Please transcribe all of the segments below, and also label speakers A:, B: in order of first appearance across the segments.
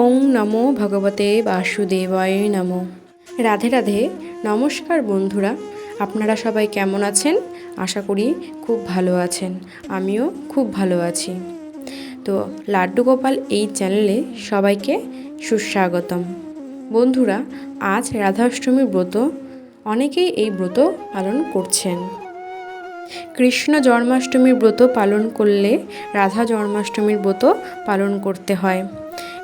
A: ওং নমো ভগবতে বাসুদেবায় নমো। রাধে রাধে, নমস্কার বন্ধুরা, আপনারা সবাই কেমন আছেন? আশা করি খুব ভালো আছেন, আমিও খুব ভালো আছি। তো লাড্ডু গোপাল এই চ্যানেলে সবাইকে সুস্বাগতম। বন্ধুরা, আজ রাধাষ্টমীর ব্রত, অনেকেই এই ব্রত পালন করছেন। কৃষ্ণ জন্মাষ্টমীর ব্রত পালন করলে রাধা জন্মাষ্টমীর ব্রত পালন করতে হয়।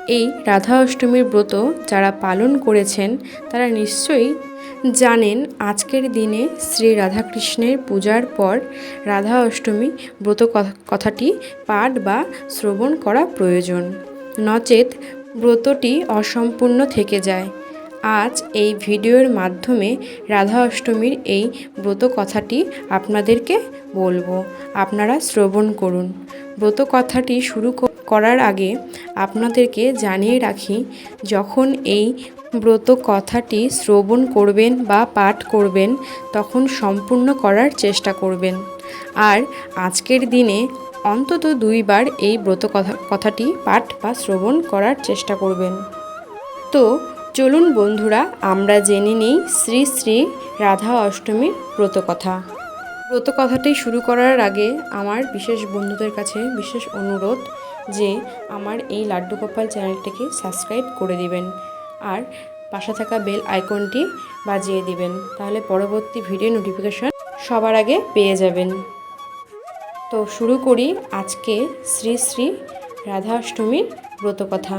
A: এই রাধা অষ্টমীর ব্রত যারা পালন করেছেন, তারা নিশ্চয়ই জানেন আজকের দিনে শ্রী রাধাকৃষ্ণের পূজার পর রাধা অষ্টমী ব্রত কথাটি পাঠ বা শ্রবণ করা প্রয়োজন। নচেত ব্রতটি অসম্পূর্ণ থেকে যায়। আজ এই ভিডিওর মাধ্যমে রাধা অষ্টমীর এই ব্রত কথাটি আপনাদেরকে বলব। আপনারা শ্রবণ করুন। ব্রত কথাটি শুরু করার আগে আপনাদেরকে জানিয়ে রাখি, যখন এই ব্রত কথাটি শ্রবণ করবেন বা পাঠ করবেন, তখন সম্পূর্ণ করার চেষ্টা করবেন। আর আজকের দিনে অন্তত দুইবার এই ব্রত কথা, কথাটি পাঠ বা শ্রবণ করার চেষ্টা করবেন। তো চলুন বন্ধুরা, আমরা জেনে নিই শ্রী শ্রী রাধা অষ্টমীর ব্রতকথা ব্রতকথাটি শুরু করার আগে আমার বিশেষ বন্ধুদের কাছে বিশেষ অনুরোধ যে আমার এই লাড্ডু গোপাল চ্যানেলটিকে সাবস্ক্রাইব করে দিবেন আর পাশে থাকা বেল আইকনটি বাজিয়ে দিবেন, তাহলে পরবর্তী ভিডিও নোটিফিকেশন সবার আগে পেয়ে যাবেন। তো শুরু করি আজকে শ্রী শ্রী রাধাষ্টমীর ব্রতকথা।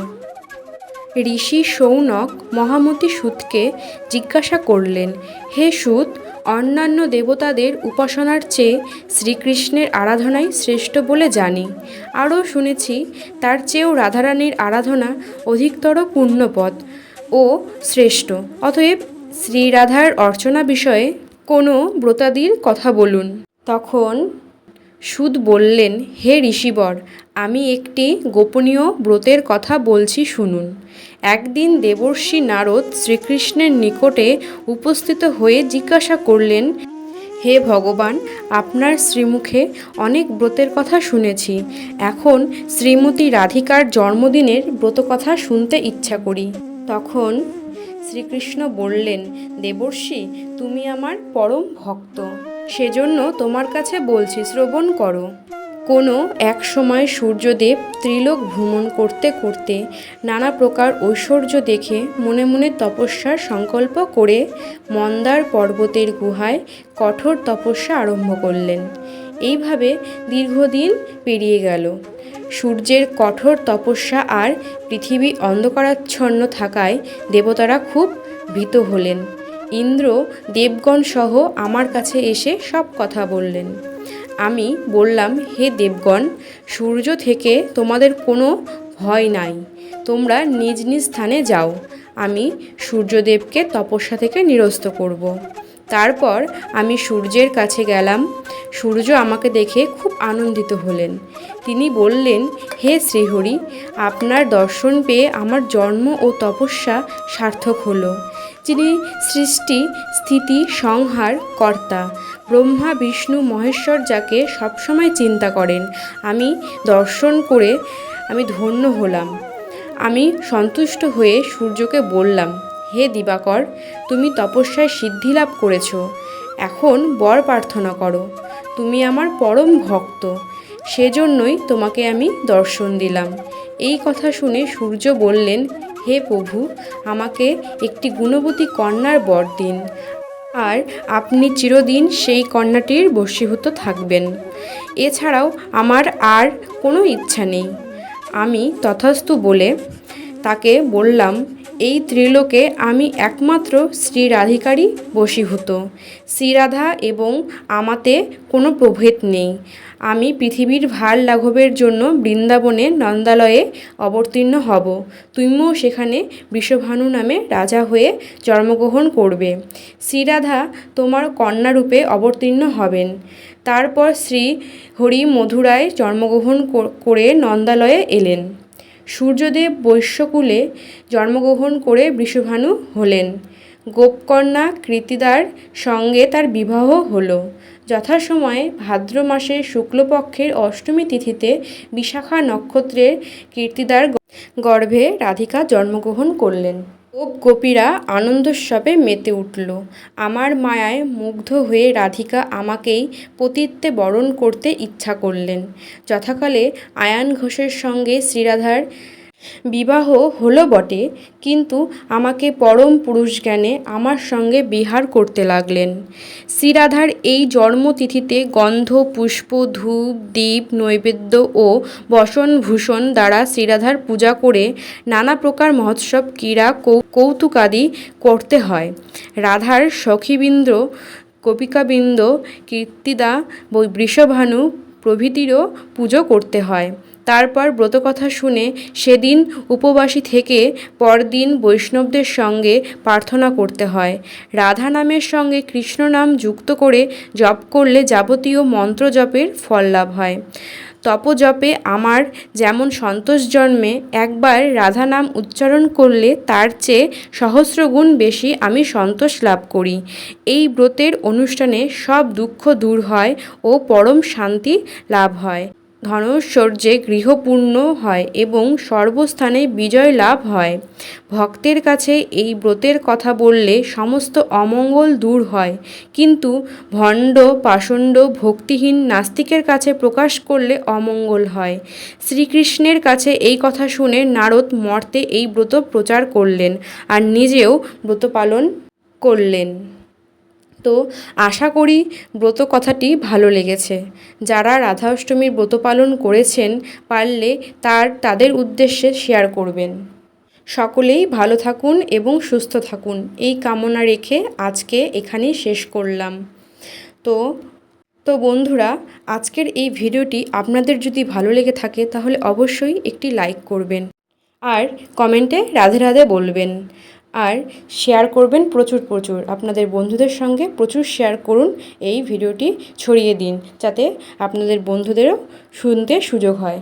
A: ঋষি সৌনক মহামতি সুতকে জিজ্ঞাসা করলেন, হে সুত, অন্যান্য দেবতাদের উপাসনার চেয়ে শ্রীকৃষ্ণের আরাধনাই শ্রেষ্ঠ বলে জানি। আরও শুনেছি, তার চেয়েও রাধারানীর আরাধনা অধিকতর পুণ্যপদ ও শ্রেষ্ঠ। অতএব শ্রীরাধার অর্চনা বিষয়ে কোনো ব্রতাদির কথা বলুন। তখন সুদ বললেন, হে ঋষিবর, আমি একটি গোপনীয় ব্রতের কথা বলছি শুনুন। একদিন দেবর্ষি নারদ শ্রীকৃষ্ণের নিকটে উপস্থিত হয়ে জিজ্ঞাসা করলেন, হে ভগবান, আপনার শ্রীমুখে অনেক ব্রতের কথা শুনেছি। এখন শ্রীমতী রাধিকার জন্মদিনের ব্রত কথা শুনতে ইচ্ছা করি। তখন শ্রীকৃষ্ণ বললেন, দেবর্ষি, তুমি আমার পরম ভক্ত। সেজন্য তোমার কাছে বলছি, শ্রবণ করো। কোনো এক সময় সূর্যদেব ত্রিলোক ভ্রমণ করতে করতে নানা প্রকার ঐশ্বর্য দেখে মনে মনে তপস্যার সংকল্প করে মন্দার পর্বতের গুহায় কঠোর তপস্যা আরম্ভ করলেন। এইভাবে দীর্ঘদিন পেরিয়ে গেল। সূর্যের কঠোর তপস্যা আর পৃথিবী অন্ধকারাচ্ছন্ন থাকায় দেবতারা খুব ভীত হলেন। ইন্দ্র দেবগণ সহ আমার কাছে এসে সব কথা বললেন। আমি বললাম, হে দেবগণ, সূর্য থেকে তোমাদের কোনো ভয় নাই। তোমরা নিজ নিজ স্থানে যাও। আমি সূর্যদেবকে তপস্যা থেকে নিরস্ত করব। তারপর আমি সূর্যের কাছে গেলাম। সূর্য আমাকে দেখে খুব আনন্দিত হলেন। তিনি বললেন, হে শ্রীহরি, আপনার দর্শন পেয়ে আমার জন্ম ও তপস্যা সার্থক হলো। যিনি সৃষ্টি, স্থিতি, সংহার, কর্তা। ব্রহ্মা, বিষ্ণু, মহেশ্বর যাকে সবসময় চিন্তা করেন, আমি দর্শন করে আমি ধন্য হলাম। আমি সন্তুষ্ট হয়ে সূর্যকে বললাম, হে দিবাকর, তুমি তপস্যায় সিদ্ধি লাভ করেছ। এখন বর প্রার্থনা করো। তুমি আমার পরম ভক্ত। সেজন্যই তোমাকে আমি দর্শন দিলাম। এই কথা শুনে সূর্য বললেন হে প্রভু, আমাকে একটি গুণবতী কন্যার বর দিন। আর আপনি চিরদিন সেই কন্যাটির বশীভূত থাকবেন। এছাড়াও আমার আর কোনো ইচ্ছা নেই। আমি তথাস্তু বলে তাকে বললাম, এই ত্রিলোকে আমি একমাত্র শ্রী রাধিকারই বশীভূত শ্রীরাধা এবং আমাতে কোনো প্রভেদ নেই। আমি পৃথিবীর ভার লাঘবের জন্য বৃন্দাবনে নন্দালয়ে অবতীর্ণ হব। তুমিও সেখানে বিশ্বভানু নামে রাজা হয়ে জন্মগ্রহণ করবে। শ্রীরাধা তোমার কন্যারূপে অবতীর্ণ হবেন। তারপর শ্রী হরি মধুরায় জন্মগ্রহণ কর- নন্দালয়ে এলেন। সূর্যদেব বৈশ্যকুলে জন্মগ্রহণ করে বৃষভানু হলেন। গোপকন্যা কৃতিদার সঙ্গে তার বিবাহ হলো। যথাসময়ে ভাদ্র মাসের শুক্লপক্ষের অষ্টমী তিথিতে বিশাখা নক্ষত্রের কীর্তিদার গর্ভে রাধিকা জন্মগ্রহণ করলেন। গোপ গোপীরা আনন্দোৎসবে মেতে উঠল। আমার মায়ায় মুগ্ধ হয়ে রাধিকা আমাকেই পতিত্বে বরণ করতে ইচ্ছা করলেন। যথাকালে আয়ান ঘোষের সঙ্গে শ্রীরাধার বিবাহ হলো বটে, কিন্তু আমাকে পরম পুরুষ জ্ঞানে আমার সঙ্গে বিহার করতে লাগলেন। শ্রীরাধার এই জন্মতিথিতে গন্ধ, পুষ্প, ধূপ, দীপ, নৈবেদ্য ও বসনভূষণ দ্বারা শ্রীরাধার পূজা করে নানা প্রকার মহোৎসব, ক্রীড়া কৌতুকাদি করতে হয়। রাধার সখীবৃন্দ কপিকাবৃন্দ কীর্তিদা বৃষভানু প্রভৃতিরও পুজো করতে হয়। তারপর ব্রতকথা শুনে সেদিন উপবাসী থেকে পরদিন বৈষ্ণবদের সঙ্গে প্রার্থনা করতে হয়। রাধা নামের সঙ্গে কৃষ্ণ নাম যুক্ত করে জপ করলে যাবতীয় মন্ত্র জপের ফল লাভ হয়। তপজপে আমার যেমন সন্তোষ জন্মে, একবার রাধা নাম উচ্চারণ করলে তার চেয়ে সহস্রগুণ বেশি আমি সন্তোষ লাভ করি। এই ব্রতের অনুষ্ঠানে সব দুঃখ দূর হয় ও পরম শান্তি লাভ হয়। ধনৈশ্বর্যে গৃহপূর্ণ হয় এবং সর্বস্থানে বিজয় লাভ হয়। ভক্তের কাছে এই ব্রতের কথা বললে সমস্ত অমঙ্গল দূর হয়। কিন্তু ভণ্ড, পাষণ্ড, ভক্তিহীন নাস্তিকের কাছে প্রকাশ করলে অমঙ্গল হয়। শ্রীকৃষ্ণের কাছে এই কথা শুনে নারদ মর্তে এই ব্রত প্রচার করলেন আর নিজেও ব্রত পালন করলেন। তো আশা করি ব্রত কথাটি ভালো লেগেছে। যারা রাধা অষ্টমীর ব্রত পালন করেছেন পারলে তার, তাদের উদ্দেশ্যে শেয়ার করবেন। সকলেই ভালো থাকুন এবং সুস্থ থাকুন। এই কামনা রেখে আজকে এখানেই শেষ করলাম। তো তো বন্ধুরা, আজকের এই ভিডিওটি আপনাদের যদি ভালো লেগে থাকে তাহলে অবশ্যই একটি লাইক করবেন। আর কমেন্টে রাধে রাধে বলবেন। আর শেয়ার করবেন প্রচুর প্রচুর। আপনাদের বন্ধুদের সঙ্গে প্রচুর শেয়ার করুন এই ভিডিওটি ছড়িয়ে দিন, যাতে আপনাদের বন্ধুদেরও শুনতে সুযোগ হয়।